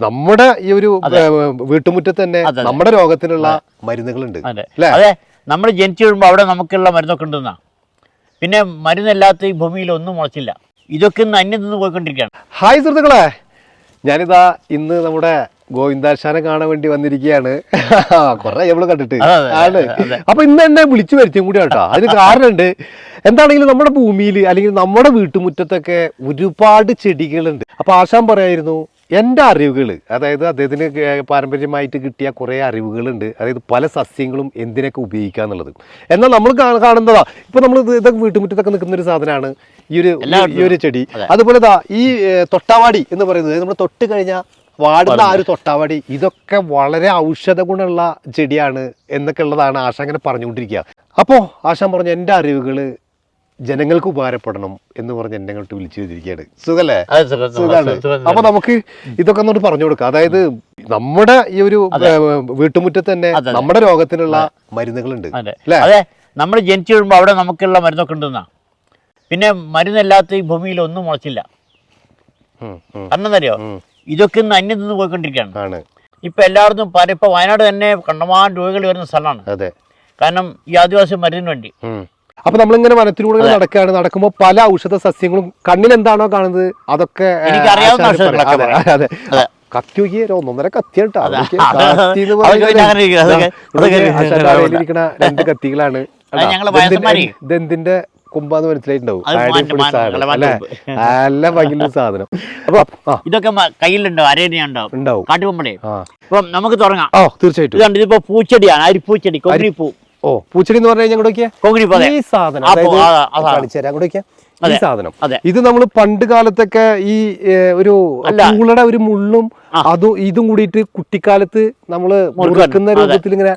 നമ്മുടെ ഈ ഒരു. വീട്ടുമുറ്റത്ത് തന്നെ. നമ്മുടെ രോഗത്തിനുള്ള മരുന്നുകളുണ്ട്. അതെ. നമ്മൾ ജനിച്ചു വീഴുമ്പോൾ അവിടെ നമുക്കുള്ള മരുന്നൊക്കെ ഉണ്ടെന്നാ. പിന്നെ മരുന്നില്ലാത്ത ഈ ഭൂമിയിൽ ഒന്നും മുളച്ചില്ല. ഇതൊക്കെ ഇന്ന് അന്യം നിന്ന് പോയിക്കൊണ്ടിരിക്കുകയാണ്. ഹായ് സുഹൃത്തുക്കളെ. ഞാനിതാ ഇന്ന് നമ്മുടെ ഗോവിന്ദാശാനെ കാണാൻ വേണ്ടി വന്നിരിക്കുകയാണ്. കുറെ നമ്മൾ കണ്ടിട്ട്. ആണ്. അപ്പൊ ഇന്ന് എന്നെ വിളിച്ചു വരുത്തിയും കൂടി കേട്ടോ. അതിന് കാരണമുണ്ട് എന്താണെങ്കിലും നമ്മുടെ ഭൂമിയിൽ അല്ലെങ്കിൽ നമ്മുടെ വീട്ടുമുറ്റത്തൊക്കെ ഒരുപാട് ചെടികളുണ്ട്. അപ്പൊ ആശാൻ പറയായിരുന്നു എന്റെ അറിവുകൾ അതായത് അദ്ദേഹത്തിന് പാരമ്പര്യമായിട്ട് കിട്ടിയ കുറേ അറിവുകളുണ്ട്. അതായത് പല സസ്യങ്ങളും എന്തിനൊക്കെ ഉപയോഗിക്കുക എന്നുള്ളത്. എന്നാൽ നമ്മൾ കാണുന്നതാ ഇപ്പൊ നമ്മൾ ഇത് ഇതൊക്കെ വീട്ടുമുറ്റത്തൊക്കെ നിൽക്കുന്ന ഒരു സാധനമാണ്. ഈ ഒരു ഈ ഒരു ചെടി. അതുപോലെ ദാ ഈ തൊട്ടാവാടി എന്ന് പറയുന്നത് നമ്മൾ തൊട്ട് കഴിഞ്ഞാൽ വാടുന്ന ആ ഒരു തൊട്ടാവാടി ഇതൊക്കെ വളരെ ഔഷധ ഗുണമുള്ള ചെടിയാണ് എന്നൊക്കെ ഉള്ളതാണ് ആശ അങ്ങനെ പറഞ്ഞുകൊണ്ടിരിക്കുക. അപ്പോൾ ആശാൻ പറഞ്ഞു എന്റെ അറിവുകൾ ജനങ്ങൾക്ക് ഉപകാരപ്പെടണം എന്ന് പറഞ്ഞ് എന്നെ അങ്ങോട്ട് വിളിച്ചു ചെയ്തിരിക്കുകയാണ് സുഖല്ലേ? സുഖമാണ്. അപ്പൊ നമുക്ക് ഇതൊക്കെ ഒന്നോട് പറഞ്ഞു കൊടുക്കാം. അതായത് നമ്മുടെ ഈ ഒരു വീട്ടുമുറ്റത്ത് തന്നെ. നമ്മുടെ രോഗത്തിനുള്ള മരുന്നുകളുണ്ട്. അല്ലേ? അതെ. നമ്മൾ ജനിച്ചു വീഴുമ്പോൾ അവിടെ നമുക്കുള്ള മരുന്നൊക്കെ ഉണ്ടെന്നാ. പിന്നെ മരുന്നില്ലാത്ത ഈ ഭൂമിയിൽ ഒന്നും മുളച്ചില്ല. കാരണം എന്തറിയോ ഇതൊക്കെ ഇന്ന് അന്യം നിന്ന് പോയിക്കൊണ്ടിരിക്കുകയാണ്. ഇപ്പൊ എല്ലായിടത്തും പല ഇപ്പൊ വയനാട് തന്നെ കണ്ടമാൻ രോഗികൾ വരുന്ന സ്ഥലമാണ്. അതെ. കാരണം ഈ ആദിവാസി മരുന്നിന് വേണ്ടി. അപ്പൊ നമ്മളിങ്ങനെ വനത്തിലൂടെ നടക്കുകയാണ് നടക്കുമ്പോൾ പല ഔഷധ സസ്യങ്ങളും കണ്ണിൽ എന്താണോ കാണുന്നത്? അതൊക്കെ അതെ, അതെ. അതെ. കത്തി നോക്കിയേ ഒന്നൊന്നര കത്തി കേട്ടോ അതെ. നോക്കിയേ, അത്. കത്തി എന്ന് അതൊക്കെ പറയുന്നത് പിന്നെ അങ്ങനെ ഇരിക്കും. അതൊക്കെ- ഇവിടെ അതൊക്കെ ആശാന്റെ ഇരിക്കും. കയ്യിലിരിക്കണ രണ്ട് കത്തികളാണ് ദന്തിന്റെ കുമ്പാന്ന് മനസ്സിലായിട്ടുണ്ടാവും. നല്ല ഭംഗിയുള്ള സാധനം. അപ്പൊ ഇതൊക്കെ കയ്യിലുണ്ടോ? കയ്യിലുണ്ടാവും അരേന ഉണ്ടാവും. ഉണ്ടാവും അപ്പം നമുക്ക് തുടങ്ങാം. ഓ തീർച്ചയായിട്ടും. ഇതിപ്പോ പൂച്ചെടിയാണ്. അരിപ്പൂച്ചെടി കൊങ്ങിണിപ്പൂ ഓ പൂച്ചെടി എന്ന് പറഞ്ഞു കഴിഞ്ഞാൽ ഈ സാധനം ആ, ആ, ആ സാധനം. കാണിച്ചു തരാം അങ്ങോട്ട് നോക്കിയേ? ഈ സാധനം. ഇത് നമ്മൾ പണ്ട് കാലത്തൊക്കെ ഈ ഒരു. പൂളയുടെ ഒരു മുള്ളും. അതും ഇതും കൂടിയിട്ട് കുട്ടിക്കാലത്ത് നമ്മൾ. മുറുക്കുന്ന രൂപത്തിൽ ഇങ്ങനെ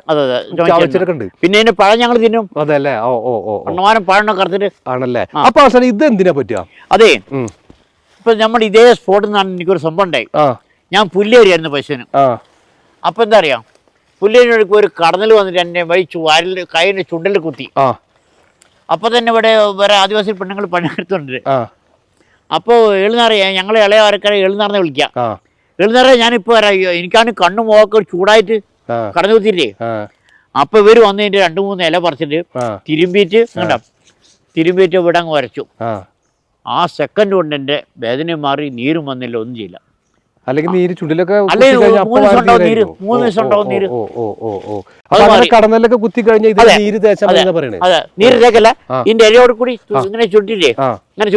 ചുമച്ചിട്ടുണ്ട്. ഉണ്ട്. പിന്നെ ഇതിന്റെ പഴം ഞങ്ങൾ തിന്നും. അതല്ലേ? ഓ ഓ ഓ പഴം ആണല്ലേ? അപ്പൊ അവസാനം ഇത് എന്തിനാ പറ്റുക? അതെ. ഇപ്പൊ നമ്മൾ ഇതേ സ്പോട്ടിൽ നിന്നാണ് എനിക്കൊരു സംഭവം ഉണ്ടായി ഞാൻ പുല്ലേരിയായിരുന്നു പശുവിന്. അപ്പൊ എന്താ അറിയാം? പുല്ലേരിക്ക് ഒരു കടന്നൽ വന്നിട്ട് എന്നെ വഴിച്ചു വാരിൽ കൈയിന്റെ ചുണ്ടൽ കുത്തി. അപ്പൊ തന്നെ ഇവിടെ വേറെ ആദിവാസി പെണ്ണുങ്ങൾ പണിയെടുത്തുണ്ട്. അപ്പോ അപ്പോൾ എഴുന്നറിയാം ഞങ്ങളെ ഇളയ ആൾക്കാരെ എഴുന്നറിനെ വിളിക്കാം. ആ. ഞാനിപ്പോ ഞാനിപ്പോൾ വരാം എനിക്കാണ് കണ്ണു മുഖമൊക്കെ ചൂടായിട്ട് കടന്നു കുത്തിയില്ലേ? ആ. അപ്പൊ ഇവർ വന്നതിന്റെ രണ്ട് മൂന്ന് ഇല പറിച്ചിട്ട് തിരുമ്പിയിട്ട് കണ്ട തിരുമ്പിയിട്ട് ഇവിടെ അങ്ങ് വരച്ചു. ആ. സെക്കൻഡ് കൊണ്ട് എന്റെ വേദനയും മാറി നീരും വന്നില്ല ഒന്നും ചെയ്യില്ല. അല്ലെങ്കിൽ നീര് ചുണ്ടിലൊക്കെ മൂന്ന് ദിവസം ഉണ്ടാവും നീര്. കടന്നലൊക്കെ കുത്തി കഴിഞ്ഞാൽ നീര്. തേച്ചാൽ. പറയണേ? അതെ. നീര് തേക്കല്ല. ഇതിന്റെ ഇലയോട് കൂടി ഇങ്ങനെ ചുട്ടില്ലേ ഇങ്ങനെ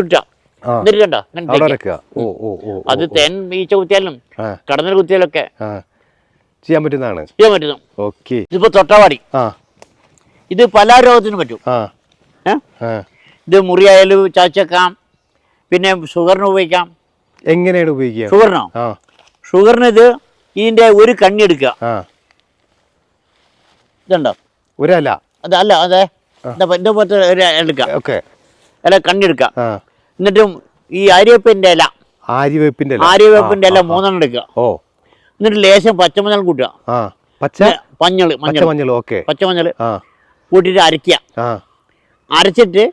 ഓ ഓ, അത് തേൻ ഈച്ച കുത്തിയാലും കടന്നൽ കുത്തിയാലൊക്കെ ചെയ്യാൻ പറ്റുന്നതാണ്. ചെയ്യാൻ പറ്റുന്നു ഓക്കെ. ഇതിപ്പോ തൊട്ടാവാടി. ഇത് പല രോഗത്തിനും പറ്റും ഇത് മുറിയായാലും ചാച്ചക്കാം. പിന്നെ ഷുഗറിന് ഉപയോഗിക്കാം. എങ്ങനെയാണ് ഉപയോഗിക്കുക? ഷുഗറിനോ ആ. ഷുഗറിന് ഇത് ഇതിന്റെ ഒരു കണ്ണി എടുക്കുക. ഇതുണ്ടോ? ഒരല. അതല്ല അതെ. എന്റെ പോലത്തെ ഒരു എടുക്കുക. ഓക്കെ. ഇല കണ്ണി എടുക്കുക. എന്നിട്ടും ഈ ആര്യവേപ്പിന്റെ ഇല. ആര്യവേപ്പിന്റെ. ആര്യവേപ്പിന്റെ ഇല മൂന്നെണ്ണം എടുക്കുക. ഓ. എന്നിട്ട് ലേശം പച്ചമഞ്ഞൾ കൂട്ടുക. പച്ച? പച്ച മഞ്ഞൾ ഓക്കെ. പച്ചമഞ്ഞൾ കൂട്ടിയിട്ട് അരയ്ക്കുക. അരച്ചിട്ട്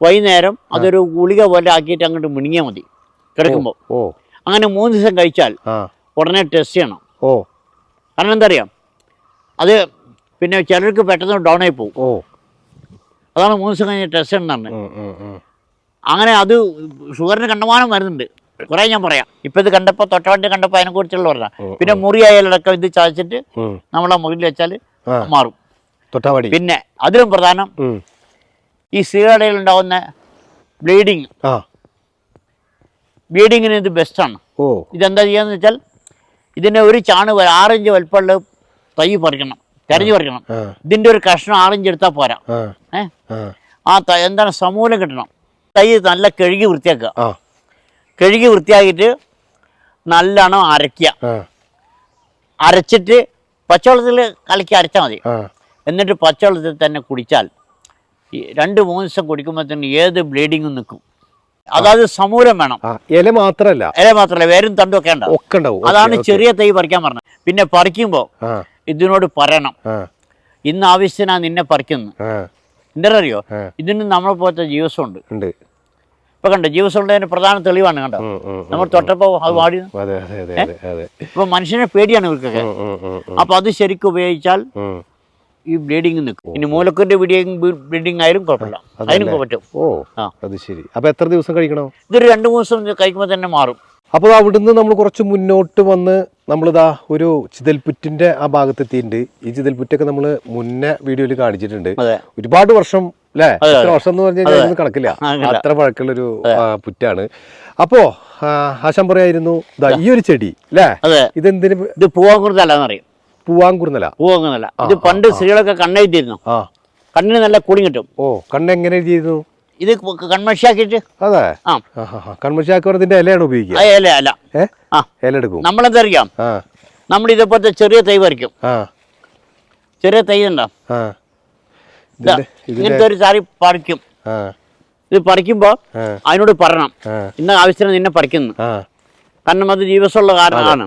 വൈകുന്നേരം അതൊരു ഗുളിക പോലെ ആക്കിയിട്ട് അങ്ങോട്ട് മിണിങ്ങിയാൽ മതി. കിടക്കുമ്പോൾ അങ്ങനെ മൂന്ന് ദിവസം കഴിച്ചാൽ ഉടനെ ടെസ്റ്റ് ചെയ്യണം. ഓ. കാരണം എന്താ അറിയാം അത് പിന്നെ ചിലർക്ക് പെട്ടെന്ന് ഡൗൺ ആയി പോകും. ഓ. അതാണ് മൂന്ന് ദിവസം കഴിഞ്ഞ് ടെസ്റ്റ് ചെയ്യണമെന്ന് ഉം, ഉം, ഉം. അങ്ങനെ അത് ഷുഗറിന് കണ്ടമാനം വരുന്നുണ്ട്. കുറെ ഞാൻ പറയാം. ഇപ്പൊ ഇത് കണ്ടപ്പോ തൊട്ടവണ്ടി കണ്ടപ്പോൾ അതിനെക്കുറിച്ചുള്ള പറഞ്ഞ ഉം, പിന്നെ മുറി ആയാലടക്കം ഇത് ചതച്ചിട്ട്. നമ്മളെ മുറിയിൽ വെച്ചാൽ മാറും. തൊട്ടാവാടി. പിന്നെ അതിലും പ്രധാനം ഈ സീറടയിൽ ഉണ്ടാവുന്ന ബ്ലീഡിങ് ആ ബ്ലീഡിങ്ങിന് ഇത് ബെസ്റ്റാണ്. ഓ. ഇതെന്താ ചെയ്യാന്ന് വെച്ചാൽ ഇതിനെ ഒരു ചാണ് ആറിഞ്ച് വലിപ്പമുള്ള തൈ പറിക്കണം തെരഞ്ഞു പറിക്കണം. ഇതിന്റെ ഒരു കഷ്ണം ആറിഞ്ച് എടുത്താൽ പോരാ. ആ. തൈ എന്താണ് സമൂലം കിട്ടണം. തൈ നല്ല കഴുകി വൃത്തിയാക്കുക. കഴുകി വൃത്തിയാക്കിയിട്ട് നല്ലോണം അരയ്ക്കുക. അരച്ചിട്ട് പച്ചവെള്ളത്തിൽ കലക്കി അരച്ചാൽ മതി. എന്നിട്ട് പച്ചവെള്ളത്തിൽ തന്നെ കുടിച്ചാൽ രണ്ട് മൂന്ന് ദിവസം കുടിക്കുമ്പോഴത്തേന് ഏത് ബ്ലീഡിങ്ങും നിൽക്കും. അതായത് സമൂലം വേണം. ഇല മാത്രല്ല. ഇല മാത്രല്ല വേരും തണ്ടും ഒക്കെ ഉണ്ടാവും. ഒക്കെ ഉണ്ടാവും. അതാണ് ചെറിയ തൈ പറിക്കാൻ പറഞ്ഞത്. പിന്നെ പറിക്കുമ്പോൾ ഇതിനോട് പറയണം. ഇന്ന് ആവശ്യത്തിനാ നിന്നെ പറിക്കുന്നു. എന്താ അറിയോ ആ. ഇതിന് നമ്മളെ പോലത്തെ ജീവസമുണ്ട് ഉണ്ട്. ഇപ്പൊ കണ്ടോ ജീവസുള്ളതിന്റെ പ്രധാന തെളിവാണ് കണ്ടോ. നമ്മൾ തൊട്ടപ്പോ അത് വാടി ഇപ്പൊ മനുഷ്യനെ പേടിയാണ് ഇവർക്കൊക്കെ. അപ്പൊ അത് ശരിക്കും ഉപയോഗിച്ചാൽ. ഈ ബ്ലീഡിങ് നിൽക്കും. ഇനി മൂലക്കൂറിന്റെ ബ്ലീഡിങ് ബ്ലീഡിങ് ആയാലും കുഴപ്പമില്ല. അതിനൊക്കെ പറ്റും. ഓ. അത് ശരി. അപ്പൊ എത്ര ദിവസം കഴിക്കണം? ഇതൊരു രണ്ട് മൂന്ന് ദിവസം കഴിക്കുമ്പോൾ തന്നെ മാറും. അപ്പോൾ അവിടുന്ന് നമ്മൾ കുറച്ച് മുന്നോട്ട് വന്ന് നമ്മളിതാ ഒരു ചിതൽപുറ്റിന്റെ ആ ഭാഗത്തെത്തിയിട്ടുണ്ട്. ഈ ചിതൽപുറ്റൊക്കെ നമ്മൾ മുന്നേ വീഡിയോയിൽ കാണിച്ചിട്ടുണ്ട്. ഒരുപാട് വർഷം അല്ലേ എത്ര വർഷം എന്ന് പറഞ്ഞു കഴിഞ്ഞാൽ കണക്കില്ല. അത്ര പഴക്കമുള്ള ഒരു പുറ്റാണ്. അപ്പോ ആശാൻ പറയായിരുന്നു ഈ ഒരു ചെടി അല്ലേ ഇതെന്തിനു ഇത് പൂവാങ്കുറുന്നല്ലാന്നറിയും പൂവാങ്കുറുന്നല പൂവാങ്കുന്നല ഇത് പണ്ട് സ്ത്രീകളൊക്കെ കണ്ണെഴുതിയിരുന്നു കണ്ണിന് നല്ല കൂടി കിട്ടും ഓ കണ്ണ് എങ്ങനെ എഴുതിയിരുന്നു ഇത് കൺമഷിയാക്കിയിട്ട് അതെ. ആ. കൺമശാക്കർ ഇതിന്റെ ഇലയാണ് ഉപയോഗിക്കുക. അല്ല അല്ല ഇല. എടുക്കും. നമ്മളെന്താ അറിയാം? ആ. നമ്മൾ ഇതേപോലത്തെ ചെറിയ തൈ വരയ്ക്കും ചെറിയ തൈ ഉണ്ടാവും ഇങ്ങനത്തെ ഒരു സാരി പറിക്കും. ഇത് പറിക്കുമ്പോൾ അതിനോട് പറയണം ഇന്ന ആവശ്യത്തിന് നിന്നെ പറിക്കുന്നു. കാരണം അത് ദിവസമുള്ള കാരണമാണ്.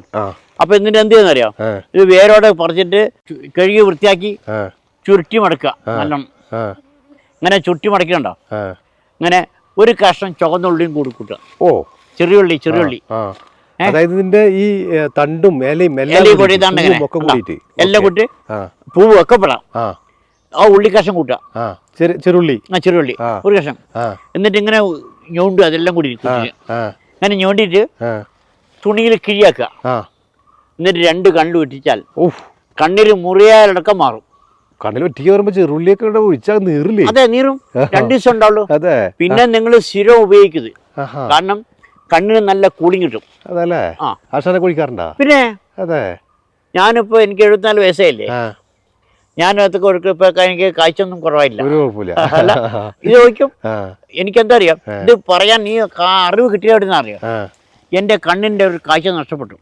അപ്പൊ എന്നിട്ട് എന്ത് ചെയ്യുന്നറിയാം ഇത് വേരോടെ പറിച്ചിട്ട് കഴുകി വൃത്തിയാക്കി ചുരുട്ടി മടക്കുക നല്ലോണം. ഇങ്ങനെ ചുരുട്ടി മടക്കണ്ട ഇങ്ങനെ ഒരു കഷ്ണം ചുവന്നുള്ളിയും കൂടി കൂട്ടുക. ഓ. ചെറിയുള്ളി ചെറിയുള്ളി അതായത് ഇതിന്റെ ഈ തണ്ടും ഇലയും കൂടി ഒക്കെ കൂടിയിട്ട്. എല്ലാം കൂട്ടി പൂവ് ഒക്കെ പെടാം ആ ഉള്ളി കഷ്ണം കൂട്ടുക. ആ. ചെറു ചെറുള്ളി ആ ചെറുള്ളി. ഒരു കഷ്ണം. എന്നിട്ട് ഇങ്ങനെ ഞോണ്ടുക അതെല്ലാം കൂടി ഇങ്ങനെ ഞോണ്ടിയിട്ട് തുണിയിൽ കിഴിയാക്കുക. എന്നിട്ട് രണ്ട് കണ്ണു വെട്ടിച്ചാൽ ഓഹ് കണ്ണിൽ മുറിയാലടക്കം മാറും. കണ്ണിൽ വെട്ടി വരുമ്പോ ചെറുള്ളിയൊക്കെ ഒഴിച്ചാൽ നീറില്ലേ? അതെ നീറും. രണ്ട് ദിവസം ഉണ്ടാവുള്ളൂ. അതെ. പിന്നെ നിങ്ങൾ സ്ഥിരം ഉപയോഗിക്കുന്നത് കാരണം കണ്ണിന് നല്ല കൂളിംഗ് കിട്ടും. അതല്ലേ. ആശാനെ കുഴിക്കാറുണ്ടാ? പിന്നെ അതെ. ഞാനിപ്പോ എനിക്ക് എഴുപത്തിനാല് വയസ്സായില്ലേ? ഞാൻ അതൊക്കെ ഇപ്പൊ എനിക്ക് കാഴ്ചയൊന്നും കുറവായില്ല. അല്ല ഇത് ചോദിക്കും. എനിക്കെന്താ അറിയാം ഇത് പറയാൻ നീ അറിവ് കിട്ടിയ എവിടുന്ന് അറിയാം. എന്റെ കണ്ണിന്റെ ഒരു കാഴ്ച നഷ്ടപ്പെട്ടു.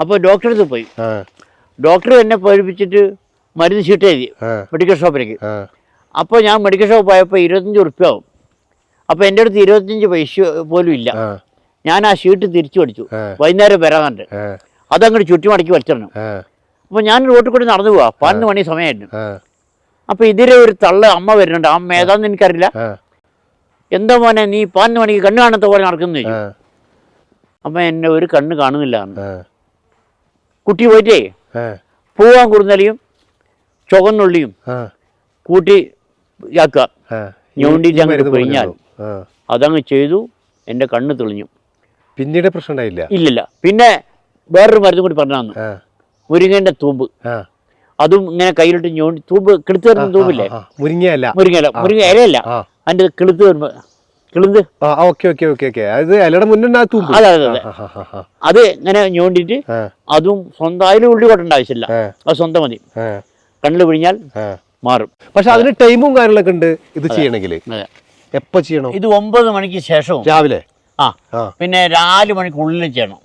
അപ്പോൾ ഡോക്ടറെ അടുത്ത് പോയി ഡോക്ടർ എന്നെ പഠിപ്പിച്ചിട്ട് മരുന്ന് ചീട്ട് എഴുതി മെഡിക്കൽ ഷോപ്പിലേക്ക്. അപ്പോൾ ഞാൻ മെഡിക്കൽ ഷോപ്പ് പോയപ്പോൾ ഇരുപത്തഞ്ച് ഉറുപ്പ്യാവും. അപ്പോൾ എന്റെ അടുത്ത് ഇരുപത്തഞ്ച് പൈസ പോലും ഇല്ല. ഞാൻ ആ ഷീട്ട് തിരിച്ചു പഠിച്ചു. വൈകുന്നേരം വരാറുണ്ട് ആ. ചുറ്റി മടക്കി വലിച്ചിടണം അപ്പോൾ ഞാൻ റോട്ടിൽ കൂടി നടന്നു പോവാ. പതിനൊന്ന് മണി സമയമായിരുന്നു അപ്പോൾ ഇതിലെ ഒരു തള്ള അമ്മ വരുന്നുണ്ട്. അമ്മ ഏതാന്ന് എനിക്കറിയില്ല. എന്താ മോനെ നീ പതിനൊന്ന് മണിക്ക് കണ്ണ് കാണാത്ത പോലെ നടക്കുന്നു അപ്പം എന്നെ ഒരു കണ്ണ് കാണുന്നില്ല കുട്ടി പോയിട്ടേ പൂവാൻ കുറുന്നലിയും ചുവന്നുള്ളിയും കൂട്ടി ഇതാക്കുക. ഈ അങ്ങോട്ട് പിഴിഞ്ഞാൽ. അതങ്ങ് ചെയ്തു എന്റെ കണ്ണ് തെളിഞ്ഞു. പിന്നീട് പ്രശ്നം ഉണ്ടായില്ല? ഇല്ലില്ല. പിന്നെ വേറൊരു മരുന്ന് കൂടി പറഞ്ഞു തന്നു മുരിങ്ങേന്റെ തൂമ്പ്. അതും ഇങ്ങനെ കയ്യിലിട്ട് ഞോണ്ടി തൂമ്പ് കിളുത്ത് വരുന്ന തൂമ്പില്ലേ? മുരിങ്ങയല്ല മുരിങ്ങയല്ല മുരിങ്ങയില. മുരിങ്ങ ഇലയല്ല അതിന്റെ കിളുത്ത് വരുമ്പോൾ കിളുന്ത് ആ ഓക്കെ ഓക്കെ ഓക്കെ ഓക്കെ. അത് ഇലയുടെ മുന്നേ അതെ അതെ അതെ. ആ, ആ, ആ, ആ, അത് ഇങ്ങനെ ഞോണ്ടിട്ട് അതും സ്വന്തം അതിൽ ഉള്ളി കൊട്ടേണ്ട ആവശ്യമില്ല. അത് സ്വന്തം മതി. കണ്ണിൽ കണ്ണിൽ പിഴിഞ്ഞാൽ മാറും. പക്ഷെ അതിന് ടൈമും കാര്യങ്ങളൊക്കെ ഉണ്ട് ഇത് ചെയ്യണമെങ്കിൽ എപ്പോ ചെയ്യണം? ഇത് ഒമ്പത് മണിക്ക് ശേഷവും. രാവിലെ? ആ. പിന്നെ നാല് മണിക്കുള്ളിൽ ചെയ്യണം.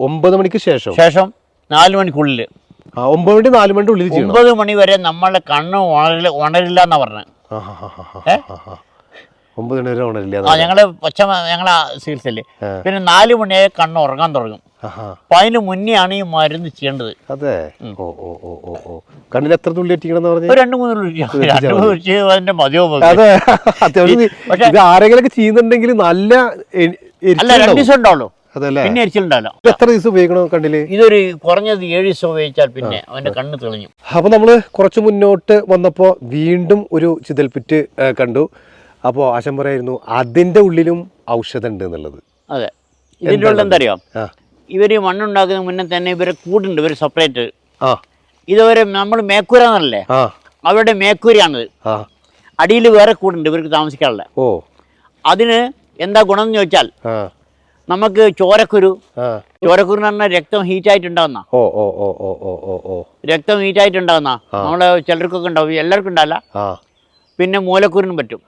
ഒമ്പത് മണിക്ക് ശേഷം? ശേഷം നാല് മണിക്കുള്ളിൽ ഒമ്പത് മണി നാല് മണിക്കുള്ളിൽ ഉള്ളിൽ ഒമ്പത് മണി വരെ നമ്മളെ കണ്ണ് ഉണരില്ല ഉണരില്ല എന്നാ പറഞ്ഞത്. ഒമ്പത് മണി വരെ ഉണരില്ല ആ ഞങ്ങൾ പച്ച ഞങ്ങളെ ചികിത്സയില്ലേ പിന്നെ നാല് മണിയായ കണ്ണ് ഉറങ്ങാൻ തുടങ്ങും. അപ്പൊ അതിന് മുന്നെയാണ് ഈ മരുന്ന് ചെയ്യേണ്ടത്. അതെ. ഓ ഓ ഓ ഓ ഓ. കണ്ണിൽ എത്ര തുള്ളി എത്തിക്കണം പറഞ്ഞു? രണ്ട് മൂന്ന് തുള്ളി അതിന്റെ മതിയോ മതി. അതെ. അത്യാവശ്യം ആരെങ്കിലും ചെയ്യുന്നുണ്ടെങ്കിൽ നല്ല അല്ല രണ്ട്. ദിവസം ഉണ്ടാവുള്ളൂ. പിന്നെ എരിച്ചിലുണ്ടാവില്ല. എത്ര ദിവസം ഉപയോഗിക്കണം കണ്ടിൽ ഇതൊരു കുറഞ്ഞത് ഏഴ് ദിവസം ഉപയോഗിച്ചാൽ പിന്നെ അവന്റെ കണ്ണ് തെളിഞ്ഞു. അപ്പോൾ നമ്മൾ കുറച്ച് മുന്നോട്ട് വന്നപ്പോ വീണ്ടും ഒരു ചിതൽപ്പിറ്റ് കണ്ടു. അപ്പോൾ ആശം പറയായിരുന്നു അതിന്റെ ഉള്ളിലും ഔഷധം ഉണ്ട് എന്നുള്ളത്. അതെ. ഇതിന്റെ ഉള്ളിൽ എന്താ അറിയാം ആ. ഇവർ മണ്ണുണ്ടാക്കുന്ന മുന്നേ തന്നെ ഇവരെ കൂടുണ്ട് ഇവർ സെപ്പറേറ്റ് ആ. ഇതുവരെ നമ്മൾ മേക്കൂര എന്നല്ലേ? അവരുടെ മേക്കൂരയാണിത്. അടിയിൽ വേറെ കൂടുണ്ട് ഇവർക്ക് താമസിക്കാനുള്ള. ഓ. അതിന് എന്താ ഗുണം എന്ന് ചോദിച്ചാൽ നമുക്ക് ചോരക്കുരു. ചോരക്കുരു എന്ന് പറഞ്ഞാൽ രക്തം ഹീറ്റായിട്ടുണ്ടാവുന്ന ഓ ഓ ഓ ഓ ഓ ഓ ഹീറ്റ് രക്തം ഹീറ്റായിട്ടുണ്ടാവുന്ന നമ്മളെ ചിലർക്കൊക്കെ ഉണ്ടാവും എല്ലാവർക്കും ഉണ്ടാവില്ല. പിന്നെ മൂലക്കൂരിനും പറ്റും.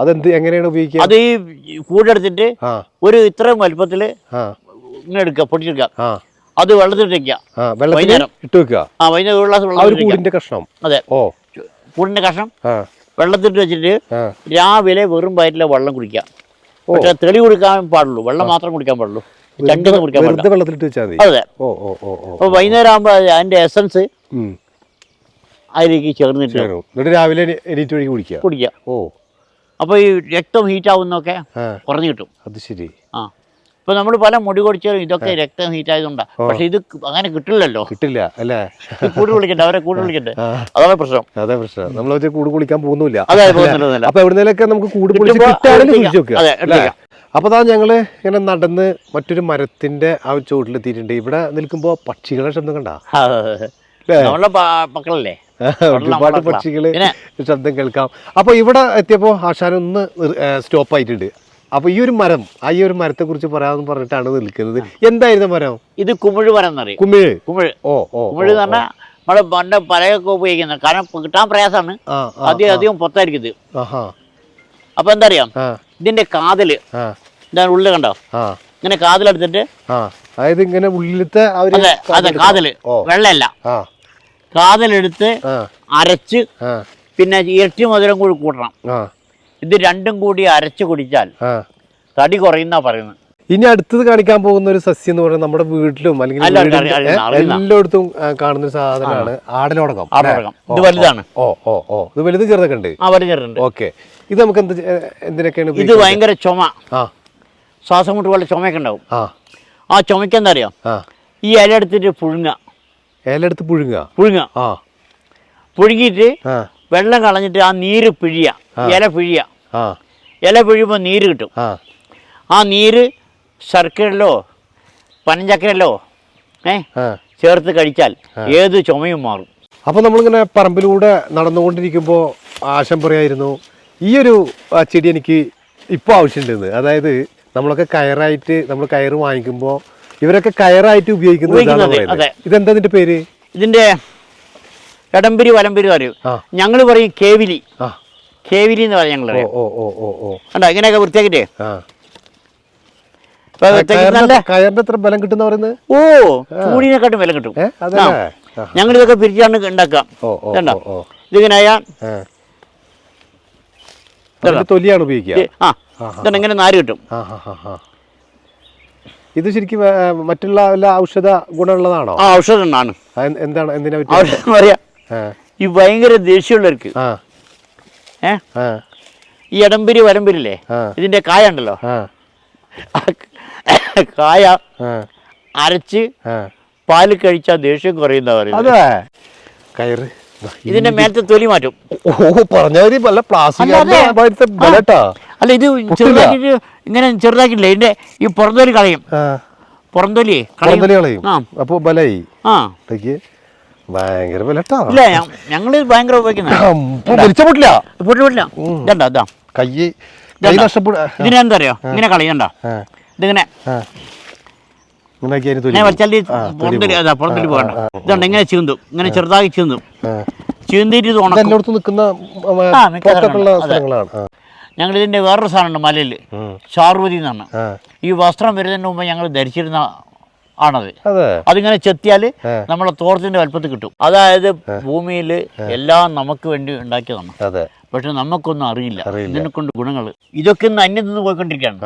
അതെന്ത് എങ്ങനെയാണ് ഉപയോഗിക്കുക? അത് ഈ കൂടെടുത്തിട്ട് ഒരു ഇത്രയും വലുപ്പത്തിൽ ഇങ്ങനെ എടുക്കുക പൊട്ടിച്ചെടുക്കുക അത് വൈകുന്നേരം. ഇട്ട് വെക്കുക? ആ വൈകുന്നേരം ഒരു ഗ്ലാസ് കൂടിന്റെ കഷ്ണം? അതെ. ഓ. കൂടിന്റെ കഷ്ണം വെള്ളത്തിട്ട് വെച്ചിട്ട് രാവിലെ വെറും വയറ്റിലെ വെള്ളം കുടിക്കുക. പക്ഷെ തെളി കുടിക്കാൻ പാടുള്ളൂ. വെള്ളം മാത്രം കുടിക്കാൻ പാടുള്ളൂ. ചണ്ടൊന്നും കുടിക്കാൻ പാടില്ല. വെള്ളത്തിലിട്ട് വെച്ചാൽ അതെ. ഓ ഓ ഓ അപ്പോൾ വൈകുന്നേരം ആകുമ്പോൾ അതിന്റെ എസൻസ്. അതിലേക്ക് ചേർന്നിട്ട്. എന്നിട്ട് രാവിലെ എണീ- എണീറ്റ് വഴി കുടിക്കുക? കുടിക്കുക. ഓ. അപ്പോൾ ഈ രക്തം ഹീറ്റ് ആവുന്നൊക്കെ ആ. കുറഞ്ഞു കിട്ടും. അത് ശരി. ആ. ഇപ്പൊ നമ്മൾ പല മുടി കൊടിച്ചാലും ഇതൊക്കെ രക്തം ഹീറ്റ് ആയതുകൊണ്ടാണ് പക്ഷെ ഇത് അങ്ങനെ കിട്ടില്ലല്ലോ. കിട്ടില്ല അല്ലേ? കൂട് വിളിക്കണ്ടേ അവരെ കൂട് വിളിക്കണ്ടേ. അതാണ് പ്രശ്നം. അതെ പ്രശ്നം. നമ്മൾ കൂട് കുളിക്കാൻ പോകുന്നില്ല. അപ്പൊ എവിടുന്നേലൊക്കെ നമുക്ക് കൂട് വെക്കുക അതെ, ഞങ്ങൾ ഇങ്ങനെ നടന്ന് മറ്റൊരു മരത്തിന്റെ ആ ചുവട്ടിലെത്തിയിട്ടുണ്ട്. ഇവിടെ നിൽക്കുമ്പോ പക്ഷികളെ ശബ്ദം കണ്ട? നമ്മളെ മക്കളല്ലേ? ഒരുപാട് പക്ഷികൾ ശബ്ദം കേൾക്കാം. അപ്പൊ ഇവിടെ എത്തിയപ്പോ ആശാൻ ഒന്ന് സ്റ്റോപ്പ് ആയിട്ടുണ്ട്. അപ്പൊ ഈ ഒരു മരം ആ ഈ ഒരു മരത്തെ കുറിച്ച് പറയാമെന്ന് പറഞ്ഞിട്ടാണ് നിൽക്കുന്നത്. എന്തായിരുന്നു മരം? ഇത് കുമിഴ് മരം എന്നറിയാം കുമിഴ്? കുമിഴ്. ഓ ഓ കുമിഴ് എന്ന് പറഞ്ഞാൽ നമ്മുടെ പണ്ട് പലയൊക്കെ ഉപയോഗിക്കുന്നത്. കാരണം കിട്ടാൻ പ്രയാസമാണ്. അധികം അധികം പൊത്തായിരിക്കും ഇത്. അപ്പോൾ എന്താ അറിയാം ഇതിന്റെ കാതിൽ ഞാൻ ഉള്ളിൽ കണ്ടോ? ഇങ്ങനെ കാതിലെടുത്തിട്ട് അതായത് ഇങ്ങനെ ഉള്ളിലത്തെ കാതിൽ. ആ. കാതിലെടുത്ത് അരച്ച് പിന്നെ ഇരട്ടി മധുരം കൂടി കൂട്ടണം. ഇത് രണ്ടും കൂടി അരച്ച് കുടിച്ചാൽ തടി കുറയുന്ന പറയുന്നത്. ഇനി അടുത്തത് കാണിക്കാൻ പോകുന്ന ഒരു സസ്യം എന്ന് പറയുന്നത് നമ്മുടെ വീട്ടിലും അല്ലെങ്കിൽ. എല്ലായിടത്തും കാണുന്ന ഒരു സാധനമാണ് ആടലോടകം. ഇത് വലുതാണ്. ഓ ഓ ഓ. ഇത് വലുത് ചെറുതൊക്കെ ഉണ്ട് ആ ഓക്കെ. ഇത് നമുക്ക് എന്ത് എന്തിനൊക്കെയാണ് ഇത്? ഭയങ്കര ചുമ. ആ. ശ്വാസം മുട്ട് പോലെ ചുമയൊക്കെ ഉണ്ടാവും. ആ. ചുമയ്ക്ക് എന്താ അറിയാം? ഈ ഇല എടുത്തിട്ട് പുഴുങ്ങ ഇലയെടുത്ത് പുഴുങ്ങുക? പുഴുങ്ങ ആ. പുഴുങ്ങിയിട്ട് ആ. വെള്ളം കളഞ്ഞിട്ട് ആ നീര് പിഴിയ ഇല പിഴിയ ആ. ഇല പിഴിയുമ്പോൾ നീര് കിട്ടും. ആ. ആ നീര് ശർക്കരയിലോ പനഞ്ചക്കരയിലോ ഏ ആ. ചേർത്ത് കഴിച്ചാൽ ഏത് ചുമയും മാറും. അപ്പോൾ നമ്മളിങ്ങനെ പറമ്പിലൂടെ നടന്നുകൊണ്ടിരിക്കുമ്പോൾ ആശം പറയായിരുന്നു. ഈ ഒരു ആ, ചെടി എനിക്ക് ഇപ്പോൾ ആവശ്യമുണ്ടെന്ന് അതായത് നമ്മളൊക്കെ കയറായിട്ട് നമ്മൾ കയറ് വാങ്ങിക്കുമ്പോൾ ഇവരൊക്കെ കയറായിട്ട് ഉപയോഗിക്കുന്നത് ഇതെന്താ ഇതിന്റെ പേര്? ഇതിന്റെ കടമ്പരി വലംപിരി പറയും. ഞങ്ങൾ പറയും കേവിലി. കേവിലി എന്ന് പറയും ഞങ്ങൾ കണ്ടോ? ഇങ്ങനെയൊക്കെ വൃത്തിയാക്കിട്ടേ കയറിന്റെ എത്ര ബലം കിട്ടുന്ന പറയുന്നത്? ഓ കൂടിനെക്കാട്ടും ബലം കിട്ടും. ഞങ്ങൾ ഇതൊക്കെ പിരിച്ചാണ് ഉണ്ടാക്കാം. കണ്ടോ? ഇതിങ്ങനെ ആ. തൊലിയാണ് ഉപയോഗിക്കുക. ഇങ്ങനെ നാര് കിട്ടും. ഇത് ശരിക്കും മറ്റുള്ള എല്ലാ ഔഷധ ഗുണമുള്ളതാണോ? ആ ഔഷധം എന്താണ് എന്തിനാ ഔഷധം പറയാം ഈ ഭയങ്കര ദേഷ്യമുള്ളവർക്ക് ഏ? ഈ ഇടംപിരി വരമ്പിരില്ലേ ഇതിന്റെ കായ ഉണ്ടല്ലോ. കായ അരച്ച് പാൽ കഴിച്ചാൽ ദേഷ്യം കുറയുന്ന പറയുന്നത്. കയറ്. ഇതിന്റെ മേലത്തെ തൊലി മാറ്റും. ഓ പറഞ്ഞവര് വല്ല പ്ലാസ്റ്റിക് അല്ല ഇത് ചെറുതാക്കിട്ട് ഇങ്ങനെ ചെറുതാക്കിട്ടില്ല ഇതിന്റെ ഈ പുറന്തൊലി കളയും. പുറന്തലി അപ്പൊ ബലായി ഭയങ്കര ഇല്ല ഞങ്ങൾ ഭയങ്കര പൊട്ടില്ല. ഇതണ്ട കൈ ഇതിനെന്താ അറിയോ? ഇങ്ങനെ കളയണ്ട. ഇതിങ്ങനെ ആ ഇങ്ങനെയൊക്കെ അതിന് തൊലി ഇങ്ങനെ വലിച്ചാൽ പോകണ്ട ഇതുണ്ട് ഇങ്ങനെ ചീന്തും ഇങ്ങനെ ചെറുതാക്കി ചീന്തും. ചീന്തിയിട്ട് ഇത് ഉണക്കും. നിൽക്കുന്ന. സ്ഥലങ്ങളാണ്. ഞങ്ങൾ ഇതിന്റെ വേറൊരു സാധനമുണ്ട് മലയിൽ. ചാർവതി എന്നാണ്. ഈ വസ്ത്രം വരുന്നതിന് മുമ്പ് ഞങ്ങൾ ധരിച്ചിരുന്ന ആണത്. അതെ. അതിങ്ങനെ ചെത്തിയാൽ നമ്മളെ തോർത്തിന്റെ വലുപ്പത്തിൽ കിട്ടും. അതായത് ഭൂമിയിൽ എല്ലാം നമുക്ക് വേണ്ടി ഉണ്ടാക്കിയതാണ്. പക്ഷെ നമുക്കൊന്നും അറിയില്ല. ഇതിനെ കൊണ്ട് ഗുണങ്ങൾ. ഇതൊക്കെ ഇന്ന് അന്യം നിന്ന് പോയിക്കൊണ്ടിരിക്കുകയാണ്.